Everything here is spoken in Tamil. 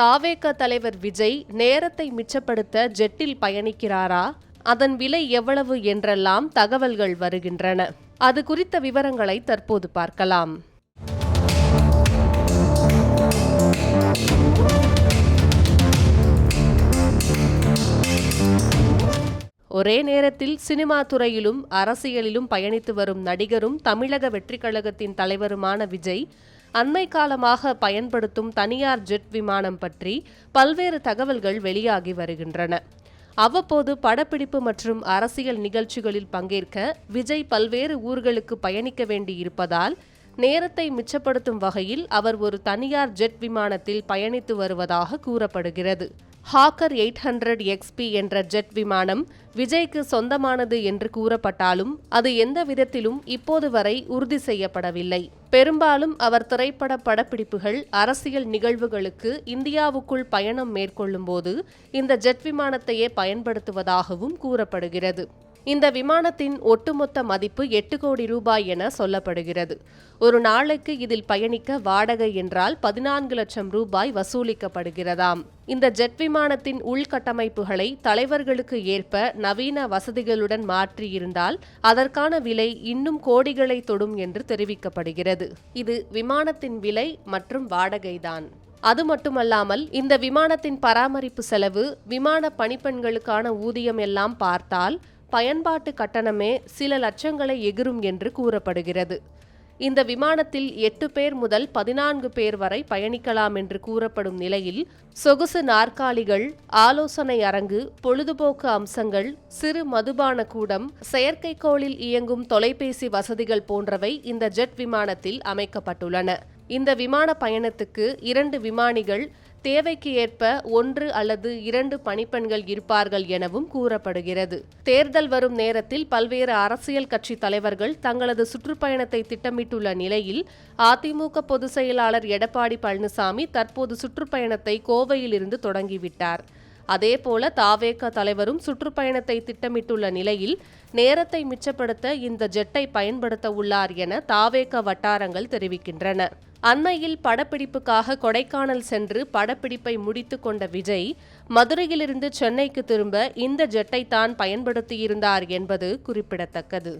தாவேக தலைவர் விஜய் நேரத்தை மிச்சப்படுத்த ஜெட்டில் பயணிக்கிறாரா? அதன் விலை எவ்வளவு என்றெல்லாம் தகவல்கள் வருகின்றன. அது குறித்த விவரங்களை தற்போது பார்க்கலாம். ஒரே நேரத்தில் சினிமா துறையிலும் அரசியலிலும் பயணித்து வரும் நடிகரும் தமிழக வெற்றிக்கழகத்தின் தலைவருமான விஜய் அண்மை காலமாக பயன்படுத்தும் தனியார் ஜெட் விமானம் பற்றி பல்வேறு தகவல்கள் வெளியாகி வருகின்றன. அவ்வப்போது படப்பிடிப்பு மற்றும் அரசியல் நிகழ்ச்சிகளில் பங்கேற்க விஜய் பல்வேறு ஊர்களுக்கு பயணிக்க வேண்டியிருப்பதால் நேரத்தை மிச்சப்படுத்தும் வகையில் அவர் ஒரு தனியார் ஜெட் விமானத்தில் பயணித்து வருவதாக கூறப்படுகிறது. ஹாக்கர் எயிட் ஹண்ட்ரட் எக்ஸ்பி என்ற ஜெட் விமானம் விஜய்க்கு சொந்தமானது என்று கூறப்பட்டாலும் அது எந்த விதத்திலும் இப்போது வரை உறுதி செய்யப்படவில்லை. பெரும்பாலும் அவர் திரைப்பட படப்பிடிப்புகள் அரசியல் நிகழ்வுகளுக்கு இந்தியாவுக்குள் பயணம் மேற்கொள்ளும்போது இந்த ஜெட் விமானத்தையே பயன்படுத்துவதாகவும் கூறப்படுகிறது. இந்த விமானத்தின் ஒட்டுமொத்த மதிப்பு எட்டு கோடி ரூபாய் என சொல்லப்படுகிறது. ஒரு நாளைக்கு இதில் பயணிக்க வாடகை என்றால் பதினான்கு லட்சம் ரூபாய் வசூலிக்கப்படுகிறதாம். இந்த ஜெட் விமானத்தின் உள்கட்டமைப்புகளை தலைவர்களுக்கு ஏற்ப நவீன வசதிகளுடன் மாற்றியிருந்தால் அதற்கான விலை இன்னும் கோடிகளை தொடும் என்று தெரிவிக்கப்படுகிறது. இது விமானத்தின் விலை மற்றும் வாடகைதான். அது மட்டுமல்லாமல் இந்த விமானத்தின் பராமரிப்பு செலவு விமான பணிப்பெண்களுக்கான ஊதியம் எல்லாம் பார்த்தால் பயன்பாட்டு கட்டணமே சில லட்சங்களை எகிரும் என்று கூறப்படுகிறது. இந்த விமானத்தில் எட்டு பேர் முதல் பதினான்கு பேர் வரை பயணிக்கலாம் என்று கூறப்படும் நிலையில் சொகுசு நாற்காலிகள் ஆலோசனை அரங்கு பொழுதுபோக்கு அம்சங்கள் சிறு மதுபான கூடம் செயற்கைக்கோளில் இயங்கும் தொலைபேசி வசதிகள் போன்றவை இந்த ஜெட் விமானத்தில் அமைக்கப்பட்டுள்ளன. இந்த விமான பயணத்துக்கு இரண்டு விமானிகள் தேவைக்கு ஏற்ப ஒன்று அல்லது இரண்டு பணிப்பெண்கள் இருப்பார்கள் எனவும் கூறப்படுகிறது. தேர்தல் வரும் நேரத்தில் பல்வேறு அரசியல் கட்சி தலைவர்கள் தங்களது சுற்றுப்பயணத்தை திட்டமிட்டுள்ள நிலையில் அதிமுக பொதுச் செயலாளர் எடப்பாடி பழனிசாமி தற்போது சுற்றுப்பயணத்தை கோவையிலிருந்து தொடங்கிவிட்டார். அதேபோல தாவேக தலைவரும் சுற்றுப்பயணத்தை திட்டமிட்டுள்ள நிலையில் நேரத்தை மிச்சப்படுத்த இந்த ஜெட்டை பயன்படுத்த உள்ளார் என தாவேக வட்டாரங்கள் தெரிவிக்கின்றன. அண்மையில் படப்பிடிப்புக்காக கொடைக்கானல் சென்று படப்பிடிப்பை முடித்து கொண்ட விஜய் மதுரையிலிருந்து சென்னைக்கு திரும்ப இந்த ஜெட்டை தான் பயன்படுத்தியிருந்தார் என்பது குறிப்பிடத்தக்கது.